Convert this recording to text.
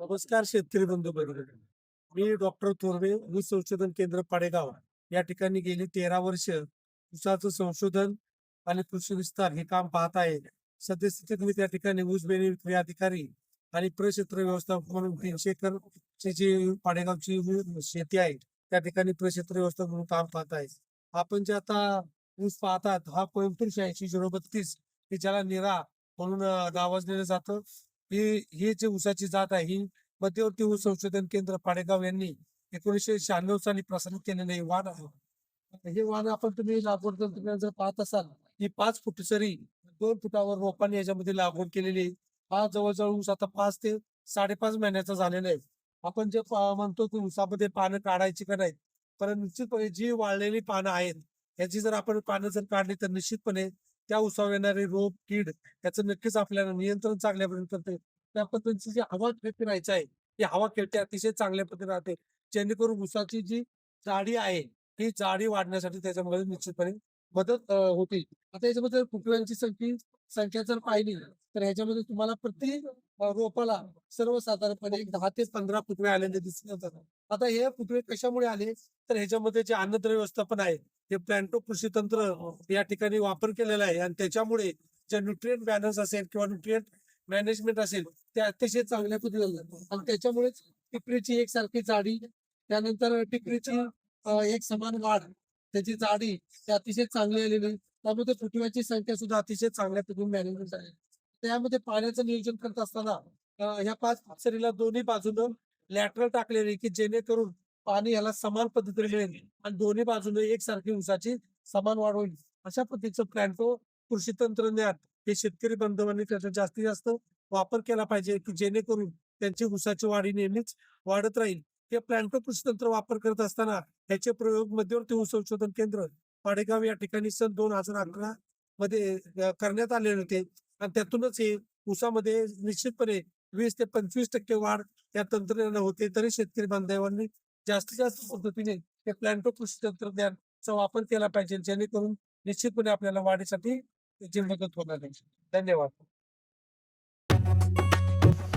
नमस्कार शेतकरी बंधू बरोबर मी डॉक्टर थोरवे ऊस संशोधन केंद्र पाडेगाव. या ठिकाणी गेली तेरा वर्ष ऊसाचं संशोधन आणि कृषी विस्तार हे काम पाहत आहे. सद्यस्थितीत मी त्या ठिकाणी ऊस बेनी विक्री अधिकारी आणि प्रक्षेत्र व्यवस्थापक म्हणून शेखर जी पाडेगावची शेती आहे त्या ठिकाणी प्रक्षेत्र व्यवस्थापक म्हणून काम पाहत आहे. आपण जे आता ऊस पाहतात हा कोयंबतूर ऐंशी झिरो बत्तीस की ज्याला निरा म्हणून अं, नावाजलेलं जातं. ही ही जी ऊसाची जात आहे ही मध्यवर्ती ऊस संशोधन केंद्र पाडेगाव यांनी एकोणीसशे शहाण्णव साली प्रसारित केलेलं हे वाण आहे. हे वाण आपण तुम्ही लागवड करताना जर पाहत असाल ही पाच फुट सरी दोन फुटावर रोपांनी याच्यामध्ये लागवड केलेली आहे. हा जवळजवळ ऊस आता पाच ते साडेपाच महिन्याचा झालेला आहे. आपण जे म्हणतो की ऊसामध्ये पानं काढायची का नाही पण निश्चितपणे जी वाळलेली पानं आहेत याची जर आपण पानं जर काढली तर निश्चितपणे त्या ऊसावर येणारे रोग कीड याचं नक्कीच आपल्याला नियंत्रण चांगल्या पर्यंत करते. त्या पद्धतीची जी हवा खेळते राहायची आहे ती हवा खेळते अतिशय चांगल्या पद्धतीने राहते. जेणेकरून उसाची जी जाडी आहे ही जाडी वाढण्यासाठी त्याच्यामध्ये निश्चितपणे मदत होते. आता याच्यामध्ये कुटुंबांची संख्या संख्या जर पाहिली तर ह्याच्यामध्ये तुम्हाला प्रति रोपाला सर्वसाधारणपणे एक दहा ते पंधरा फुटवे आलेले दिसून येतात. आता हे फुटवे कशामुळे आले? तर ह्याच्यामध्ये जे अन्नद्रव्य व्यवस्थापन आहे हे प्लॅन्टो कृषी तंत्र या ठिकाणी वापर केलेला आहे. आणि त्याच्यामुळे जे न्यूट्रिएंट बॅलन्स असेल किंवा न्यूट्रिएंट मॅनेजमेंट असेल ते अतिशय चांगल्या पद्धतीने आणि त्याच्यामुळेच टिपरीची एकसारखी जाडी त्यानंतर टिपरीची एक समान वाढ त्याची जाडी ते अतिशय चांगली आलेली आहे. त्यामध्ये फुटव्याची संख्या सुद्धा अतिशय चांगल्या पद्धतीने मॅनेजमेंट आहे. त्यामध्ये पाण्याचं नियोजन करत असताना ह्या पाच सरीला दोन्ही बाजूनं लॅटरल टाकलेले की जेणेकरून पाणी याला समान पद्धतीने मिळेल आणि दोन्ही बाजूने एकसारखी उसाची समान वाढ होईल. अशा पद्धतीचं प्लॅन तो कृषी तंत्रज्ञान हे शेतकरी बांधवांनी त्याचा जास्तीत जास्त वापर केला पाहिजे की जेणेकरून त्यांची उसाची वाढी नेहमीच वाढत राहील. हे प्लॅन्टो तंत्र वापर करत असताना ह्याचे प्रयोग मध्यवर्ती ऊस संशोधन केंद्र पाडेगाव या ठिकाणी सन दोन हजार अकरा मध्ये करण्यात आलेले होते. आणि त्यातूनच हे ऊसामध्ये निश्चितपणे वीस ते पंचवीस टक्के वाढ या तंत्रज्ञान होते. तरी शेतकरी बांधवांनी जास्तीत जास्त पद्धतीने हे प्लॅन्टो कृषी तंत्रज्ञानचा वापर केला पाहिजे जेणेकरून निश्चितपणे आपल्याला वाढीसाठी त्याची मदत होणार नाही धन्यवाद.